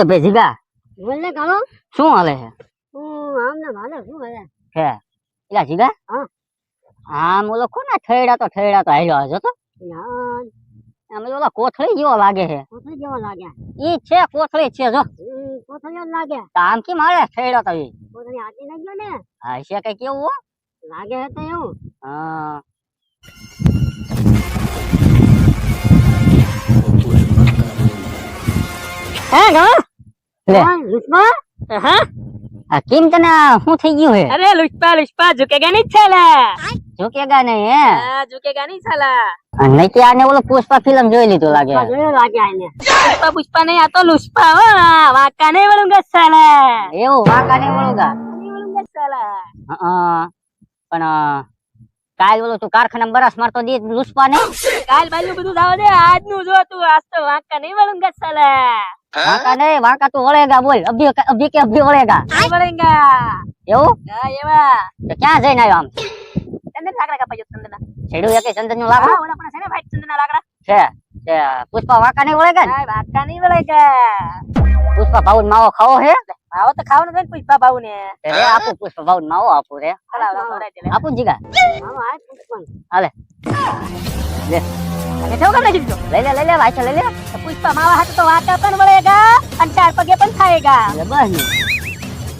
એ ભાઈ જીગા બોલને કાળો. શું હાલે છે? હું આમને ભાલે શું હાલે? હે? એલા જીગા? હા. આમ ઓલો કોના ઠેડા તો ઠેડા તો હાલ્યો હજો તો. આમ ઓલો કોથળી જેવો લાગે છે. કોથળી જેવો લાગે. ઈ છે કોથળી છે જો. કોથળી જ લાગે. તો આમ કેમ મારે ઠેડો તો ઈ? કોથળી આટી નહીં ગયો ને? હા છે કઈ કેવું હો? લાગે હે તો એવું. હા. હે ગા લે. હા, લુસમા હા આ કેમ તને શું થઈ ગયું હે? અરે લુચપા લુચપા ઝુકેગા નહીં છાલા ઝુકેગા નહીં હે? હા ઝુકેગા નહીં છાલા અને નહીં કે આને ઓલો પુષ્પા ફિલ્મ જોઈ લીધું લાગે. આ જોયો લાગે આને પુષ્પા પુષ્પા નહીં આ તો લુચપા હો વાકા નહીં વળુંગા સાલા એવું વાંકા નહીં વળુંગા નહીં વળુંગા સાલા હં. પણ અ, કાલ ઓલો તું કારખાના બરસ મારતો દી લુસપા ને કાલ બાજુ બધું જાવ દે આજનું જો તું આજ તો વાકા નહીં વળુંગા સાલા વાંકા નહીં વાંકા તું વળેગા બોલ. અભી અભી કે અભી વળેગા? વળેગા. એવું? હા એવા. તો ક્યાં જઈને આવ્યો આમ? ચંદન લાકડા કાપાજો ચંદન છેડું એકે ચંદનનું હા લાકડું? ઓલા પણ છે ને ભાઈ ચંદન લાકડા. છે તે પુષ્પા વાંકા નહીં વળેગા ને? વાકા નહીં વળેંગા. પુષ્પા ભાવ માવો ખાવો હે? આવો તો ખાવાનું છે પુષ્પા ભાવ ને તે રે પુષ્પા ભાવ માવો આપો રે. આપો જીગા દે લે. આપું પુષ્પન અને થયું કેમ લઈ લે લઈ લે વાંચો લઈ લે. પુષ્પા માવા હાથે તો વાકા પણ વળેગા અને ચાર પગે પણ ખાએગા બસ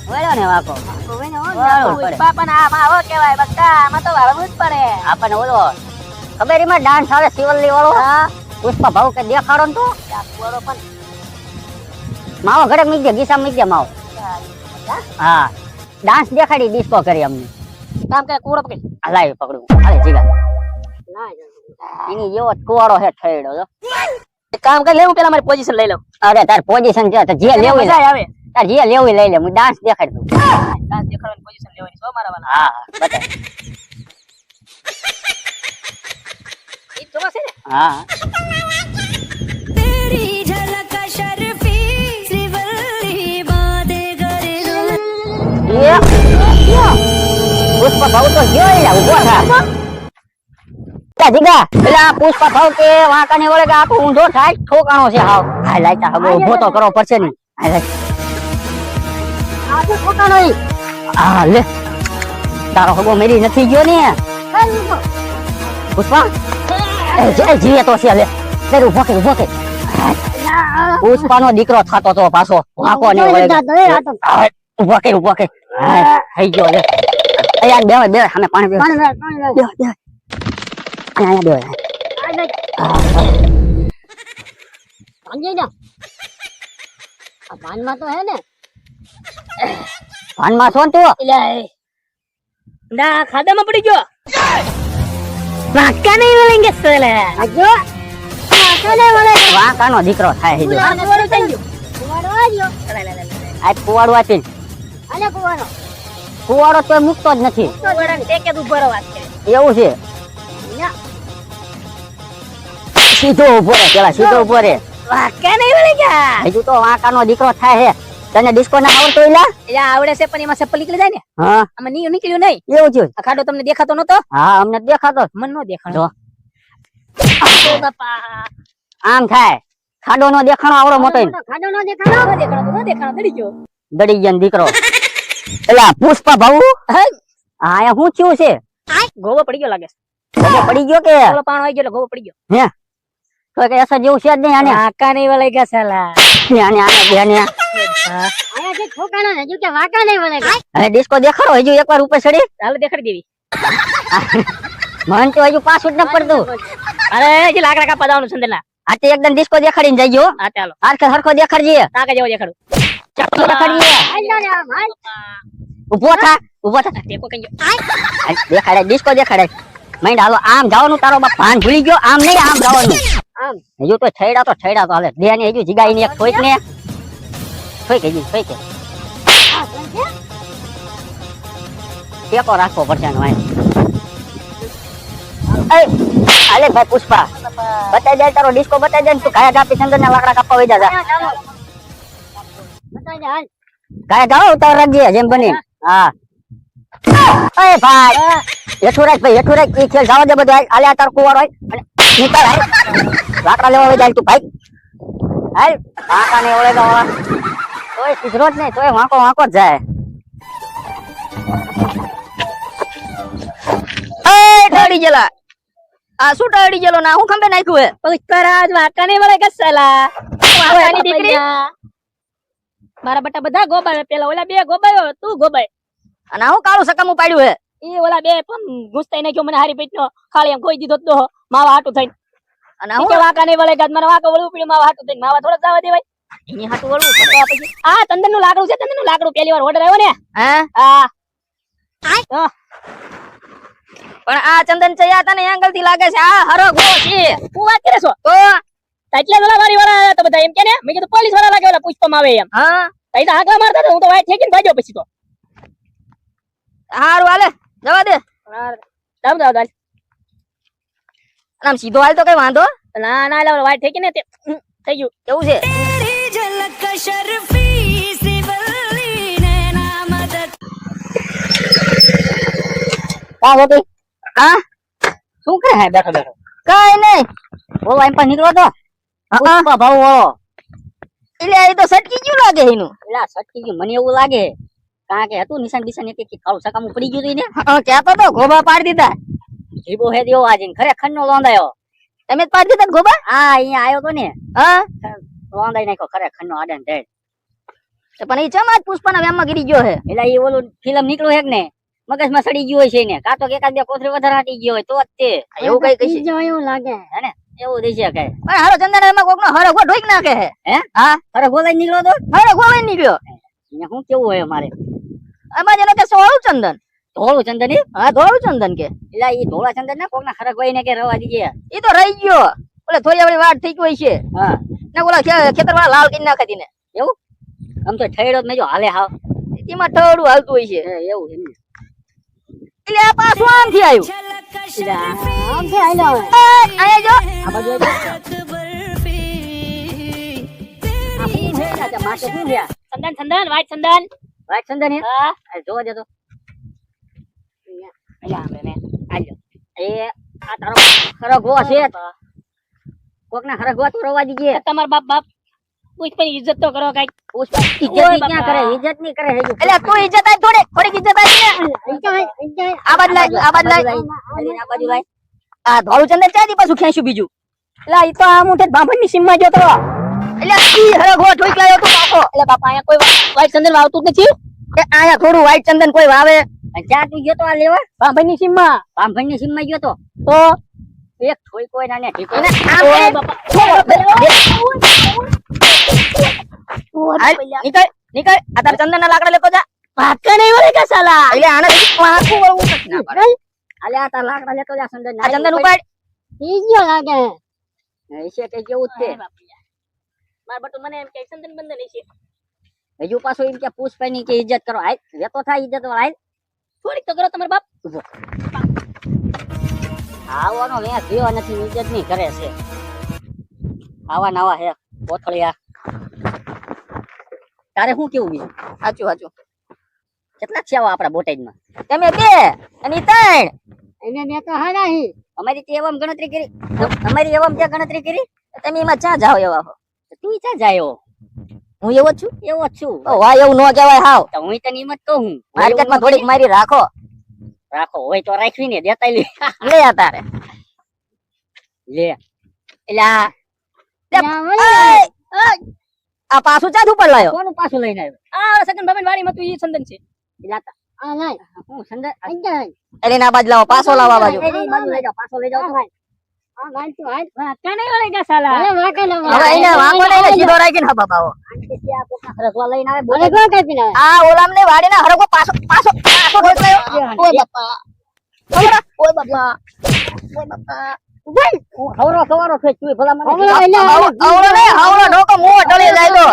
વળ્યો ને વાંકો. હવે ને હો, વાળો પડે. પુષ્પા પણ આ માવો કહેવાય બકા આમાં તો વાળવું જ પડે. આપણને ઓલો ખબર એમાં ડાન્સ આવે શિવલ્લી વાળો? પુષ્પા ભાવ કે દેખાડો ને તો? ચાકુવાળો પણ. માવો ઘરે દે ગીસા મૂકી દે માવો. હા. ડાન્સ દેખાડી ડિસ્કો કરી અમને. કામ કે કુવડો પકડી. આ પકડું હાલે જીગા. ના. એની જેવો ટુવાડો હે ઠેડો જો કામ કરી લેવું પેલા મારી પોઝિશન લઈ લઉં અરે તાર પોઝિશન જો તો જે લેવું મજા આવે તાર જે લેવું લઈ લે હું ડાન્સ દેખાડ દઉં ડાન્સ દેખાડવાની પોઝિશન લેવાની છો મારા વાલા હા બતા ઈ તો છે ને હા Yeah. Yeah. Who's my boat? Yeah, yeah. What happened? તા જીગા પેલા પુષ્પા ભાવ કે વાંકા ને વળે કે આખો ઊંધો થાય ઠોકાણો છે હાવ. હાય લાઈટા હવે ઊભો તો કરવો પડશે ને. આખું ઠોકાણો ઈ. આ લે. તારો હગો મેરી નથી ગયો ને. પુષ્પા? એ જે જીએ તો છે લે. લે ઊભો કે ઊભો કે પુષ્પાનો દીકરો થતો તો પાછો વાંકો ને વળે. ઊભો કે ઊભો કે થઈ ગયો લે. અહીંયા બે બે સામે પાણી બે પાણી બે આ લે. સમજી. આ પાનમાં તો હે ને ભાનમાં છો તું એટલે ના ખાડામાં પડી ગયો વાકા નહીં વળેંગે સલે જો આ કને વળે વાંકાનો દીકરો થાય છે જો. કુવાડો થઈ ગયો કુવાડો આવ્યો લે, લે, લે, લે. આ કુવાડો આપીને આલે કુવાડો કુવાડો તો મૂકતો જ નથી કુવાડાને ટેકે જ વાત. એવું છે. સીધો ઊભો રે પેલા સીધો ઊભો રે વાકા નહીં વળેંગા હજુ તો વાંકાનો દીકરો થાય છે તને ડિસ્કો ના આવડતો ઈલા એલા આવડે છે પણ એમાં ચપ્પલ નીકળી જાય ને? હા. આમાં નીયું નીકળ્યું નહીં. એવું આ ખાડો તમને દેખાતો નતો હા અમને દેખાતો. મન નો દેખાણો. આમ થાય. ખાડો નો દેખાણો આવડો મોટો. ખાડો નો દેખાણો? દેખાણો નો દેખાણો દડી ગયો. દડી ગયો દીકરો. એલા પુષ્પા ભાઉ? હે? હા હું થયું છે? ગોવો પડી ગયો લાગે છે. પડી ગયો કે? પાણો આવી ગયો ગોવો પડી ગયો. તો જેવું છે જ નહીં આને. વાકા નહીં વળેંગા સાલા. આને આને બે આયા જે ઠોકાણો હજુ કે વાંકા નહીં વળે હવે ડિસ્કો દેખાડો હજુ એકવાર ઉપર ચડી. ચાલો દેખાડી દેવી. મન તો હજુ પાછું જ ન પડતું. અરે જે લાકડા એકદમ ડિસ્કો દેખાડીને જઈજો હા ચાલો. આરખે હરખો દેખાડજે તાકે જેવો દેખાડું. દેખાડીએ. હાલ. ઊભો થા ઊભો થા. ટેકો કઈ દેખાડે ડિસ્કો દેખાડે. માઈન્ડ હાલો આમ જવાનું તારો બાપ ભાન ભૂલી ગયો આમ નહીં આમ જવાનું. આમ. હજુ તો છેડા તો છેડા તો હાલે. બે ને હજુ જીગાઈ ને એક થોઈક ને. થોઈક હજી થોઈક ટેકો રાખવો પડશે નો. એ હાલે ભાઈ પુષ્પા. બતાઈ જાય તારો ડિસ્કો બતાઈ જાય તું કાયા કાપી ચંદન ના લાકડા કાપવા વઈ જા કાયા ગાઓ ઉતાર રાખજે જેમ બની. હા. અરે ભાઈ હેઠું રાખ ભાઈ રાખ. ઈ ખેલ જાવા દે બધું. હાલે આ તાર કુવાર હોય. અને નીકળ હાલ. લાકડા લેવા જાય તું ભાઈ. હાલ. કાકા ને ઓળે તો તોય સુધરો જ નહીં તોય વાંકો વાંકો જ જાય. ટાળી ગયેલા. આ શું ટાળી ગયેલો? ના હું ખંભે નાખ્યું હે. પુષ્પરાજ વાંકા નહીં વળે ગસાલા વાંકાની દીકરી. મારા બટા બધા ગોબાય. પેલા ઓલા બે ગોબાયો તું ગોબાય. અને હું કાળું સકમું પાડ્યું હે. એ ઓલા બે પણ ગુસ્સાઈ નાખ્યો મને હારી પેટનો ખાલી એમ કોઈ દીધો તો માવા હાટું થઈને. અને હું વાંકા નહીં વળે ગાજ મને વાંકો વળવું પડ્યું માવા હાટું થઈને. માવા થોડા જવા દેવાય. એની હાટું વળવું પડે. તો પછી. આ ચંદનનું લાકડું છે ચંદનનું લાકડું. પહેલી વાર ઓર્ડર આવ્યો ને. હે? હા. પણ આ ચંદન ચયા તને એંગલથી લાગે છે. આ હરો ગો છે. હું વાત કરે છો? તો? એટલે જ વારી વાળા આવ્યા તો બધા એમ કે ને મેં કીધું પોલીસવાળા લાગે ઓલા પુષ્પમાં આવે એમ. હા. તઈ તો આગળ મારતા હતા હું તો વાઈટ ઠેકીને ભાગ્યો પછી તો. હારું હાલે. જવા દે. દામ દામ અને આમ સીધો હાલ તો કઈ વાંધો ના ના એટલે વાટ થઈ ને તે થઈ ગયું કેવું છે કા મોટી હા શું કરે હે બેઠો બેઠો કઈ નહીં બોલો એમ પણ નીકળો તો પુષ્પા ભાવ વાળો એટલે એ તો સટકી ગયું લાગે એનું એટલે સટકી ગયું મને એવું લાગે કારણ કે હતું નિશાન બિશાન એક એક કાળું સકામું પડી ગયું હતું ને ક્યાં તો ગોબા પાડી દીધા જીબો હે દેવો આજે ખરેખર નો લોંદાયો તમે જ પાડી દીધા ગોબા? હા અહીંયા આવ્યો તો ને. હા? લોંદાઈ નાખ્યો ખરેખર નો આડન તો પણ એ ચમ આજ પુષ્પાના વ્યામમાં ગીરી ગયો હે? એટલે એ ઓલું ફિલ્મ નીકળ્યું હે ને મગજમાં સડી ગયું હોય છે ને કાં તો એકાદ બે કોથળી વધારે હાટી ગયો હોય તો જ તે. એવું કઈ કઈ એવું લાગે. હે ને? એવું દેશે કે. પણ હારો ચંદન એમાં કોક નો હરો ગો ઢોઈક નાખે હે? અરે ગોલાઈ નીકળ્યો તો? હરો ગોવાઈ નીકળ્યો? શું કેવું હોય અમારે? એમાં જેને કે સોળું ચંદન. ધોળું ચંદન હા ધોળું ચંદન કે. એટલે એ ધોળા ચંદન ના કોક ના ખરક ભાઈ ને કે રવા દીજે. એ તો રહી ગયો. ઓલે થોડી વાળી વાટ થઈ ગઈ છે. હા. ના ઓલા ખેતર વાળા લાલ કરી નાખે ને એવું? આમ તો ઠેડો જ જો હાલે હાવ. એમાં ઠડું હાલતું હોય છે. એવું એમ એટલે આ પાછું આમ થી આવ્યું ચંદન ચંદન વાઈટ ચંદન. વાઈટ ચંદન જોવા દે એ આ તારો ખરગવો છે. કોક ના ખરગવા તો રવા દીજે. તમાર બાપ બાપ કોઈ પણ ઇજ્જત તો કરો કઈ ઇજ્જત ક્યાં કરે? ઇજ્જતની કરે એટલે તું ઇજ્જત આય થોડી થોડીક ઇજ્જત આય આ બાજુ લાય આ બાજુ લાય. આ બાજુ લાય. આ ધોળું ચંદન ચાદી પાછું ખેંચ્યું બીજું? એટલે ઈ તો આ મુઠે બાંભણની સીમમાં જતો એટલે ઈ હરગવો એટલે બાપા અહીંયા કોઈ વાઈટ ચંદન વાવતું નથી? આયા થોડું વ્હાઈટ ચંદન કોઈ વાવે. ક્યાં તું ગયો તો આ લેવા? બાંભણની સીમમાં. બામભણની સીમમાં ગયો તો. તો એક થોઈ કોઈ ના ને ઠીક ને ઓય બાપા નીકળ નીકળ. આ તાર ચંદન ના લાકડા લેતો જા. નહીં વળે કે સાલા? એટલે આને પાકું વળવું ના પડે. આલે આ તાર લાકડા લેતો જા ચંદન આ ચંદન ઉપાડ. છે કે કેવું જ છે. માર બટુ મને એમ કે ચંદન બંધન છે હજુ પાછો એમ કે ની કે ઇજ્જત કરો. આય લેતો થાય ઇજ્જત વાળા હાલ. થોડીક તો કરો તમાર બાપ આવવાનો વ્યાસ થયો નથી ઇજ્જતની કરે છે. આવા નવા હે કોથળિયા. તારે શું કેવું બીજું? સાચું સાચું. કેટલા છે આવા આપણા બોટાઈમાં તમે બે અને હા નહીં. અમારી તે એવમ ગણતરી કરી અમારી એવમ ત્યાં ગણતરી કરી તમે એમાં ચા જાઓ એવા તું ક્યાં જાય? હું એવો જ છું? એવો જ છું. વાહ એવું ન કહેવાય હાવ. તો હું તને એમ જ કહું. માર્કેટમાં થોડીક મારી રાખો. રાખો હોય તો રાખવી ને દેતા લે લે. આ તારે લે એલા આ પાછું ચાદ ઉપર લાયો? કોનું પાછું લઈને આવ્યો? આ સગન ભાઈ વાડી માં તું ઈ સંદન છે. એટલે આ લાય. હું સંદન એટલે ના બાજ લાવો પાછો લાવો બાજુ. બાજુ લઈ જાઓ પાછો લઈ જાઓ. હવરો સવારો થઈ તું ભલા મને આવડો ને આવડો ઢોકો મોં ઢળી જાય તો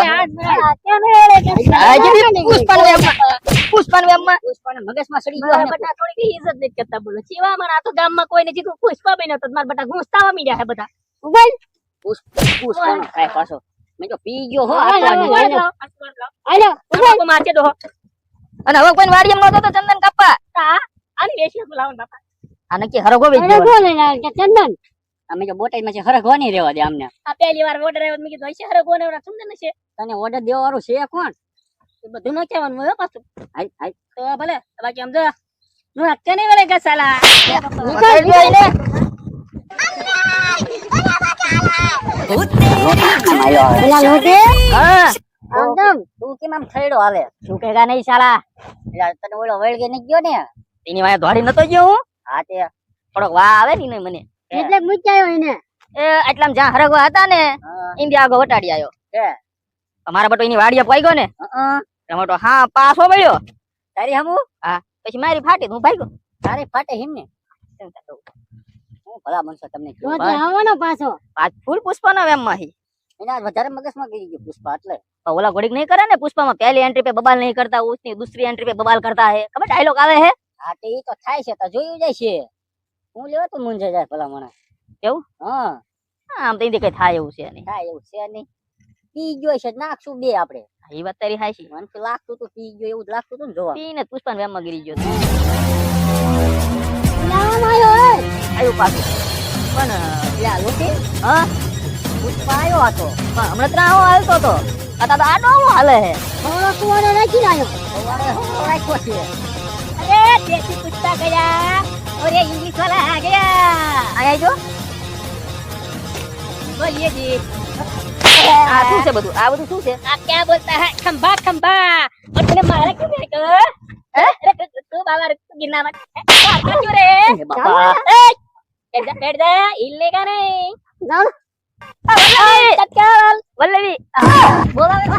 હજી બી પુષ્પાન વેમમાં પુષ્પાને મગજમાં સડી ગયો મારા હે. બટા ઇજ્જત નથી કરતા બોલો. ચીવા મને આ તો ગામમાં કોઈ નથી પુષ્પા બન્યો તો મારા બટા ગુસ્સાવા મીડ્યા હે બધા. પુષ્પાનો ખાય પાછો. મેં તો પી ગયો હો હાલો, આટલા હાલો, દિવસ. હાલો, હાલો. બાપુ મારશે તો હો. અને હવે કોઈ વાડી નતો તો ચંદન કાપા. આની બેસી બોલાવો બાપા. વેચ ગયો અમે જો બોટાઈ માં છે હરખવા નહીં રહેવા દે અમને આ પહેલી વાર ઓર્ડર આવ્યો મેં કીધું હશે હરગો ને છે. તને ઓર્ડર દેવા છે કોણ? બધું ન કહેવાનું હોય પાછું હાલ હાલ તો ભલે બાકી સમજો હું હક્કે નહીં વળે કે સાલા. નીકળ નીકળ ને? એટલા જ્યાં હરગવા હતા ને ઇન્ડિયા આગળ વટાડી આવ્યો. તમારા બટો એની વાડીએ પોઈ ગયો ને એમાં હા પાછો મળ્યો. તારી હમુ? હા. પછી મારી ફાટી હું ભાગ્યો? તારે ફાટે હિમ ને? હું ભલા મનસો તમને આવવાનો પાછો. આજ ફૂલ પુષ્પાના વેમમાં માહી. એના વધારે મગજમાં ગઈ ગયું પુષ્પા એટલે. ઓલા ઘોડીક નહીં કરે ને પુષ્પામાં? પહેલી એન્ટ્રી પે બબાલ નહીં કરતા ઉસની દૂસરી એન્ટ્રી પે બબાલ કરતા હે. ખબર ડાયલોગ આવે હે? હા તે ઈ તો થાય છે તો જોયું જાય છે. હું લેવા તો મૂંઝાઈ જાય ભલા મને કેવું હા. આમ તો કઈ થાય એવું છે નહીં. થાય એવું છે નહીં. પી ગયો છે નાખશું બે આપણે. એ વાત તારી હાચી. મને લાગતું તો પી ગયો એવું જ લાગતું હતું ને જોવા. પીને પુષ્પાન વેમમાં ગીરી ગયો આવ્યો પાછો. પણ લ્યા લોકે હા? પુષ્પા આવ્યો હતો પણ હમણાં ત્યાં આવો હાલતો હતો આ નો આડો આવો હાલે હે. કુવાનો નાખી લાયો રાખ્યો છે. અરે દેશી પુષ્પા ગયા. અરે ઇંગ્લિશ વાળા ગયા. આયા જો. બોલીએ જી. આ શું છે બધું આ બધું શું છે आप क्या बोलता है खंबा खंबा और तूने मारा क्यों मेरे को अरे तू तू बाबा रुक, तू गिरना मत मारता क्यों रे એ બાપા बैठ जा बैठ जा हिलने का नहीं જાઓ वल्लभी तत्काल વલ્લવી બોલાવે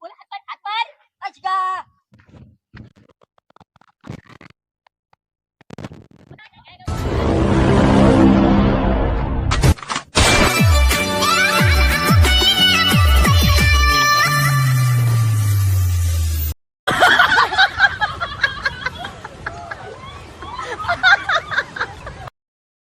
bolas